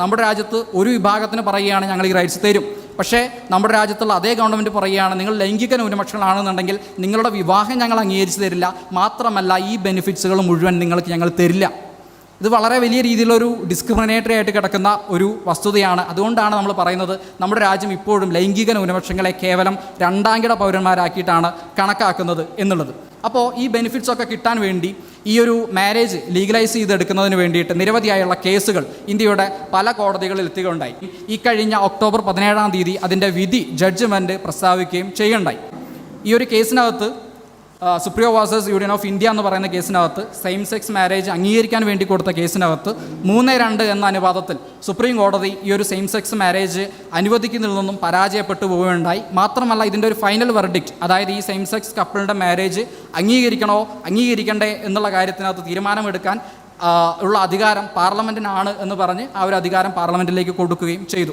നമ്മുടെ രാജ്യത്ത് ഒരു വിഭാഗത്തിന് പറയുകയാണ് ഞങ്ങൾ ഈ റൈറ്റ്സ് തരും. പക്ഷേ നമ്മുടെ രാജ്യത്തുള്ള അതേ ഗവൺമെന്റ് പറയുകയാണ് നിങ്ങൾ ലൈംഗിക ന്യൂനപക്ഷങ്ങളാണെന്നുണ്ടെങ്കിൽ നിങ്ങളുടെ വിവാഹം ഞങ്ങൾ അംഗീകരിച്ച് തരില്ല. മാത്രമല്ല ഈ ബെനിഫിറ്റ്സുകൾ മുഴുവൻ നിങ്ങൾക്ക് ഞങ്ങൾ തരില്ല. ഇത് വളരെ വലിയ രീതിയിലൊരു ഡിസ്ക്രിമിനേറ്ററി ആയിട്ട് കിടക്കുന്ന ഒരു വസ്തുതയാണ്. അതുകൊണ്ടാണ് നമ്മൾ പറയുന്നത് നമ്മുടെ രാജ്യം ഇപ്പോഴും ലൈംഗിക ന്യൂനപക്ഷങ്ങളെ കേവലം രണ്ടാംകിട പൗരന്മാരാക്കിയിട്ടാണ് കണക്കാക്കുന്നത് എന്നുള്ളത്. അപ്പോൾ ഈ ബെനിഫിറ്റ്സ് ഒക്കെ കിട്ടാൻ വേണ്ടി ഈ ഒരു മാരേജ് ലീഗലൈസ് ചെയ്തെടുക്കുന്നതിന് വേണ്ടിയിട്ട് നിരവധിയായുള്ള കേസുകൾ ഇന്ത്യയുടെ പല കോടതികളിൽ എത്തുകയുണ്ടായി ഈ കഴിഞ്ഞ ഒക്ടോബർ പതിനേഴാം തീയതി അതിന്റെ വിധി ജഡ്ജ്മെന്റ് പ്രസ്താവിക്കുകയും ചെയ്യുണ്ടായി. ഈ ഒരു കേസിനകത്ത് Supriyo versus union of India എന്ന് പറയുന്ന കേസിനകത്ത് സെയിം സെക്സ് മാരേജ് അംഗീകരിക്കാൻ വേണ്ടി കൊടുത്ത കേസിനകത്ത് മൂന്ന് രണ്ട് എന്ന അനുപാതത്തിൽ സുപ്രീം കോടതി ഈ ഒരു സെയിം സെക്സ് മാരേജ് അനുവദിക്കുന്നതിൽ നിന്നും പരാജയപ്പെട്ടു പോവുകയുണ്ടായി. മാത്രമല്ല ഇതിന്റെ ഒരു ഫൈനൽ വെർഡിക്റ്റ് അതായത് ഈ സെയിം സെക്സ് കപ്പിളിന്റെ മാരേജ് അംഗീകരിക്കണോ അംഗീകരിക്കണ്ടേ എന്നുള്ള കാര്യത്തിനകത്ത് തീരുമാനമെടുക്കാൻ ഉള്ള അധികാരം പാർലമെന്റിനാണ് എന്ന് പറഞ്ഞ് ആ ഒരു അധികാരം പാർലമെന്റിലേക്ക് കൊടുക്കുകയും ചെയ്തു.